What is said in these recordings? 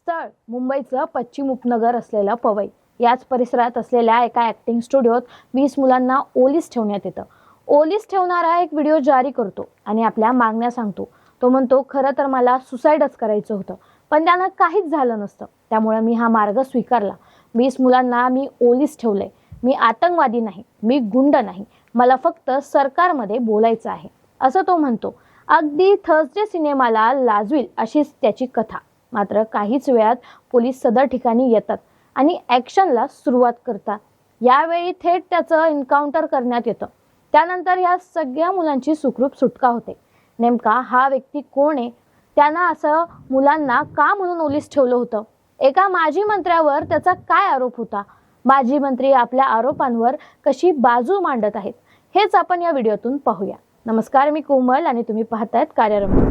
स्थळ मुंबईचं पश्चिम उपनगर असलेलं पवई. याच परिसरात असलेल्या एका ॲक्टिंग स्टुडिओत वीस मुलांना ओलीस ठेवण्यात येतं. ओलीस ठेवणारा एक व्हिडिओ जारी करतो आणि आपल्या मागण्या सांगतो. तो म्हणतो खरं तर मला सुसाईडच करायचं होतं पण त्यानं काहीच झालं नसतं. त्यामुळे मी हा मार्ग स्वीकारला. वीस मुलांना मी ओलीस ठेवलंय. मी आतंकवादी नाही. मी गुंड नाही. मला फक्त सरकारमध्ये बोलायचं आहे. असं तो म्हणतो. अगदी थर्सडे सिनेमाला लाजवील अशीच त्याची कथा. मात्र काहीच वेळात पोलीस सदर ठिकाणी येतात आणि ॲक्शनला सुरुवात करतात. यावेळी थेट त्याचं एन्काउंटर करण्यात येतं. त्यानंतर या सगळ्या मुलांची सुखरूप सुटका होते. नेमका हा व्यक्ती कोण आहे? त्यानं असं मुलांना का म्हणून ओलीस ठेवलं होतं? एका माजी मंत्र्यावर त्याचा काय आरोप होता? माजी मंत्री आपल्या आरोपांवर कशी बाजू मांडत आहेत? हेच आपण या व्हिडिओतून पाहूया. नमस्कार मी कोमल आणि तुम्ही पाहतायत कार्यरंभ.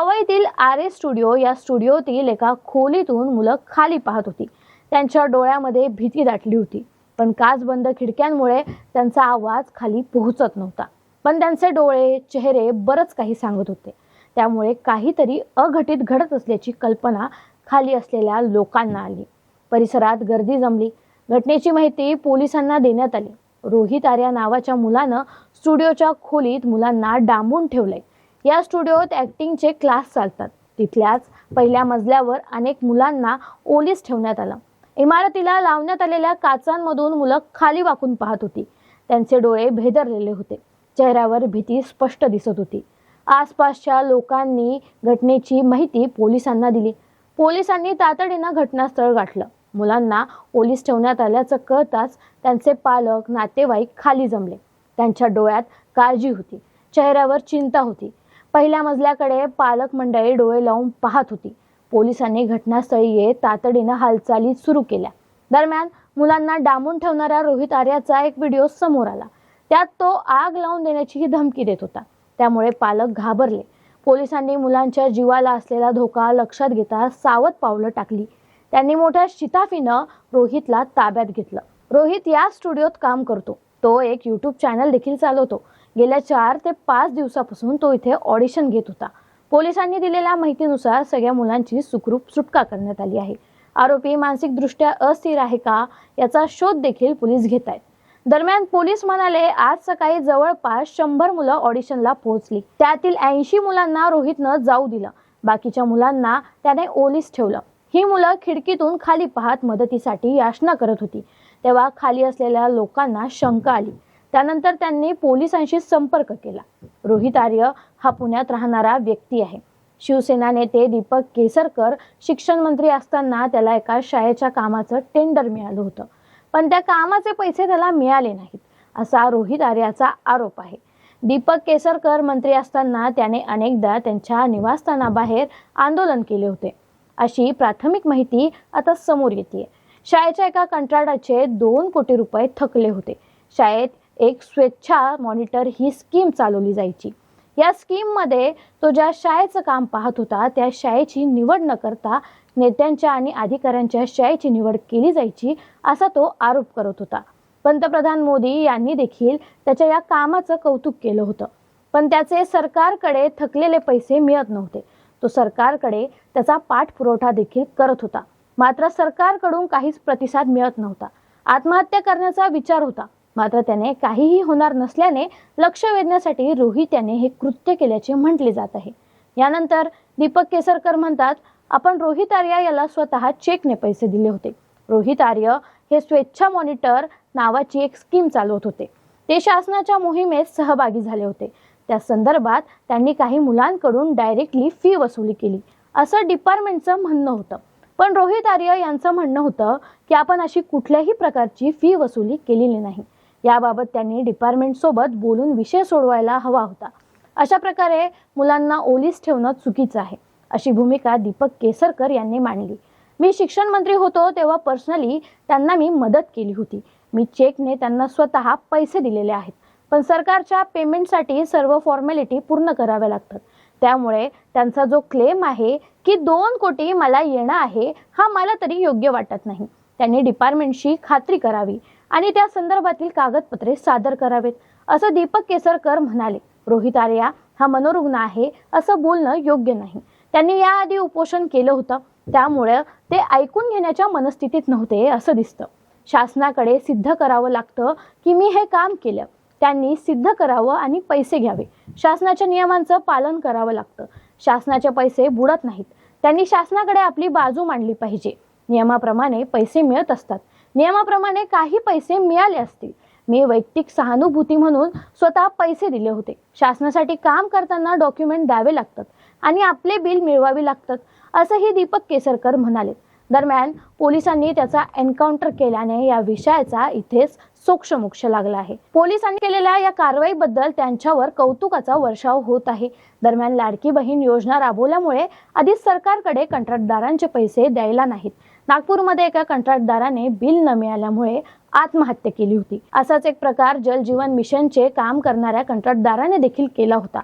पवईतील आर ए स्टुडिओ या स्टुडिओतील एका खोलीतून मुलं खाली पाहत होती. त्यांच्या डोळ्यामध्ये भीती दाटली होती. पण काच बंद खिडक्यांमुळे त्यांचा आवाज खाली पोहोचत नव्हता. पण त्यांचे डोळे चेहरे बरंच काही सांगत होते. त्यामुळे काहीतरी अघटित घडत असल्याची कल्पना खाली असलेल्या लोकांना आली. परिसरात गर्दी जमली. घटनेची माहिती पोलिसांना देण्यात आली. रोहित आर्या नावाच्या मुलानं स्टुडिओच्या खोलीत मुलांना डांबून ठेवलंय. या स्टुडिओत ॲक्टिंगचे क्लास चालतात. तिथल्याच पहिल्या मजल्यावर अनेक मुलांना ओलीस ठेवण्यात आलं. इमारतीला लावण्यात आलेल्या काचांमधून मुलं खाली वाकून पाहत होती. त्यांचे डोळे भेदरलेले होते. चेहऱ्यावर भीती स्पष्ट दिसत होती. आसपासच्या लोकांनी घटनेची माहिती पोलिसांना दिली. पोलिसांनी तातडीनं घटनास्थळ गाठलं. मुलांना ओलीस ठेवण्यात आल्याचं कळताच त्यांचे पालक नातेवाईक खाली जमले. त्यांच्या डोळ्यात काळजी होती. चेहऱ्यावर चिंता होती. पहिल्या मजल्याकडे पालक मंडळी डोळे लावून पाहत होती. पोलिसांनी घटनास्थळी येत तातडीनं हालचाली सुरू केल्या. दरम्यान मुलांना डांबून ठेवणाऱ्या रोहित आर्याचा एक व्हिडिओ समोर आला. त्यात तो आग लावून देण्याचीही धमकी देत होता. त्यामुळे पालक घाबरले. पोलिसांनी मुलांच्या जीवाला असलेला धोका लक्षात घेता सावध पावलं टाकली. त्यांनी मोठ्या शिताफीनं रोहितला ताब्यात घेतलं. रोहित या स्टुडिओत काम करतो. तो एक यूट्यूब चॅनल देखील चालवतो. गेल्या चार ते पाच दिवसापासून तो इथे ऑडिशन घेत होता. पोलिसांनी दिलेल्या माहितीनुसार सगळ्या मुलांची सुखरूप सुटका करण्यात आली आहे. आरोपी मानसिकदृष्ट्या अस्थिर आहे का याचा शोध देखील पोलीस घेत आहेत. दरम्यान पोलीस म्हणाले आज सकाळी जवळपास शंभर मुलं ऑडिशनला पोहोचली. त्यातील ऐंशी मुलांना रोहितनं जाऊ दिलं. बाकीच्या मुलांना त्याने ओलीस ठेवलं. ही मुलं खिडकीतून खाली पाहत मदतीसाठी याचना करत होती. तेव्हा खाली असलेल्या लोकांना शंका आली. त्यानंतर त्यांनी पोलिसांशी संपर्क केला. रोहित आर्य हा पुण्यात राहणारा व्यक्ती आहे. शिवसेना नेते दीपक केसरकर शिक्षण मंत्री असताना त्याला एका शाळेच्या कामाचं टेंडर मिळालं होतं. पण त्या कामाचे पैसे त्याला मिळाले नाहीत असा रोहित आर्याचा आरोप आहे. दीपक केसरकर मंत्री असताना त्याने अनेकदा त्यांच्या निवासस्थानाबाहेर आंदोलन केले होते. अशी प्राथमिक माहिती आता समोर येते शाळेच्या एका कंत्राटाचे दोन कोटी रुपये थकले होते. शाळेत एक स्वेच्छा मॉनिटर ही स्कीम चालवली जायची. या स्कीममध्ये तो ज्या शाळेचं काम पाहत होता त्या शाळेची निवड न करता नेत्यांच्या आणि अधिकाऱ्यांच्या शाळेची निवड केली जायची असा तो आरोप करत होता. पंतप्रधान मोदी यांनी देखील त्याच्या या कामाचं कौतुक केलं होतं. पण त्याचे सरकारकडे थकलेले पैसे मिळत नव्हते. तो सरकारकडे त्याचा पाठपुरवठा देखील करत होता. मात्र सरकारकडून काहीच प्रतिसाद मिळत नव्हता. आत्महत्या करण्याचा विचार होता. मात्र त्याने काहीही होणार नसल्याने लक्ष वेधण्यासाठी रोहित याने हे कृत्य केल्याचे म्हटले जात आहे. यानंतर दीपक केसरकर म्हणतात आपण रोहित आर्य याला स्वतः चेकने पैसे दिले होते. रोहित आर्य हे स्वेच्छा मॉनिटर नावाची एक स्कीम चालवत होते. ते शासनाच्या मोहिमेत सहभागी झाले होते. त्या संदर्भात त्यांनी काही मुलांकडून डायरेक्टली फी वसुली केली. असं डिपार्टमेंटचं म्हणणं होतं. पण रोहित आर्य यांचं म्हणणं होतं की आपण अशी कुठल्याही प्रकारची फी वसुली केलेली नाही. याबाबत त्यांनी डिपार्टमेंटसोबत बोलून विषय सोडवायला हवा होता. अशा प्रकारे मुलांना ओलीस ठेवणं चुकीचं आहे अशी भूमिका दीपक केसरकर यांनी मांडली. मी शिक्षण मंत्री होतो तेव्हा पर्सनली त्यांना मी मदत केली होती. मी चेकने त्यांना स्वतः पैसे दिलेले आहेत. पण सरकारच्या पेमेंटसाठी सर्व फॉर्मॅलिटी पूर्ण कराव्या लागतात. त्यामुळे त्यांचा जो क्लेम आहे की दोन कोटी मला येणं आहे हा मला तरी योग्य वाटत नाही. त्यांनी डिपार्टमेंटशी खात्री करावी. आणि त्या संदर्भातील कागदपत्रे सादर करावेत. असं दीपक केसरकर म्हणाले रोहित आर्या हा मनोरुग्ण आहे असं बोलणं योग्य नाही. त्यांनी याआधी उपोषण केलं होतं. त्यामुळे ते ऐकून घेण्याच्या मनस्थितीत नव्हते असं दिसतं. शासनाकडे सिद्ध करावं लागतं की मी हे काम केलं. त्यांनी सिद्ध करावं आणि पैसे घ्यावे. शासनाच्या नियमांचं पालन करावं लागतं. शासनाचे पैसे बुडत नाहीत. त्यांनी शासनाकडे आपली बाजू मांडली पाहिजे. नियमाप्रमाणे पैसे मिळत असतात. नियमाप्रमाणे काही पैसे मिळाले असतील. मी वैयक्तिक सहानुभूती म्हणून स्वतः पैसे दिले होते. शासनासाठी काम करताना डॉक्युमेंट द्यावे लागतात आणि आपले बिल मिळवावे लागतात असंही दीपक केसरकर म्हणाले. दरम्यान पोलिसांनी त्याचा एन्काउंटर केल्याने या विषयाचा इथेच सोक्षमोक्ष लागला आहे. पोलिसांनी केलेल्या या कारवाईबद्दल त्यांच्यावर कौतुकाचा वर्षाव होत आहे. दरम्यान लाडकी बहीण योजना राबवल्यामुळे आधीच सरकारकडे कंत्राटदारांचे पैसे द्यायला नाहीत. नागपूरमध्ये एका कंत्राटदाराने बिल न मिळाल्यामुळे आत्महत्या केली होती. असाच एक प्रकार जल जीवन मिशनचे काम करणाऱ्या कंत्राटदाराने देखील केला होता.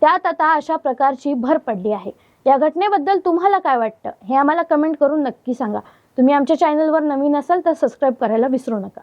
त्यात आता अशा प्रकारची भर पडली आहे. या घटनेबद्दल तुम्हाला काय वाटतं? हे आम्हाला कमेंट करून नक्की सांगा. तुम्ही आमच्या चॅनलवर नवीन असाल तर सबस्क्राईब करायला विसरू नका.